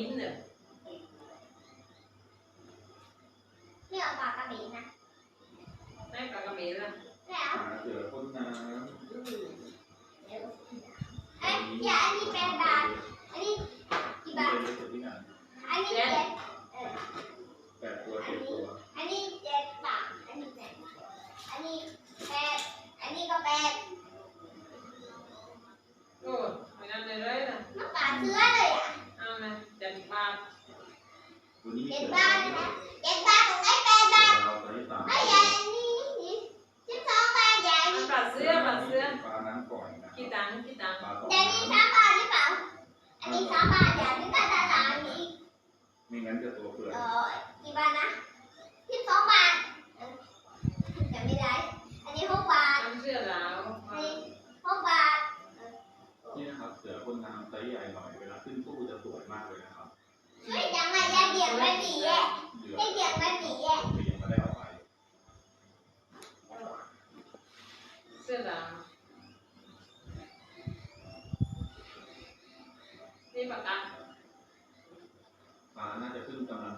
ิ้มเนี่ยไม่เอาปากกระเบนนะไม่ปากกระเบนละแล้วหาเสือพ่นน้ำเอ๊ะอย่าอันนี้แปดบาทอันนี้กี่บาทอันนี้เจ็ดเออแปดตัวตัวอันนี้เจ็ดบาทอันนี้เจ็ดอันนี้แปดอันนี้ก็แปด ตัวนี้เจ็ดเกิดบาทนะเจ็ดบ้าทตรงไหนแปดบาทเราตัวที่สามไม่ใหญ่นี่สิบสองบาทใหญ่นี่ปลาเสื้อปลาเสื้อปลาน้ำก่อนนะกี่ตังกี่ตังค์ปลาสองใหญ่นี่สามบาทหรือเปล่า อันนี้สามบาทใหญ่นี่ก็ตาตาอันนี้ไม่งั้นจะตัวเปลือกเออกี่บาทนะสิบสองบาทจำไม่ได้ อันนี้หกบาทเสื้อแล้วนนี้หกบาทนี่นะครับเสือพ่นน้ำไซส์ใหญ่หน่อยเวลาขึ้นตู้จะสวยมากเลยนะครับ ช่วยยังไงยาเบี่ยงไม่ หนีแย่เดือให้เบี่ยงไม่หนีแย่เรียงมาได้เอาไปเสื้อแล้วนี่ปากกาปลาน่าจะขึ้นกำลัง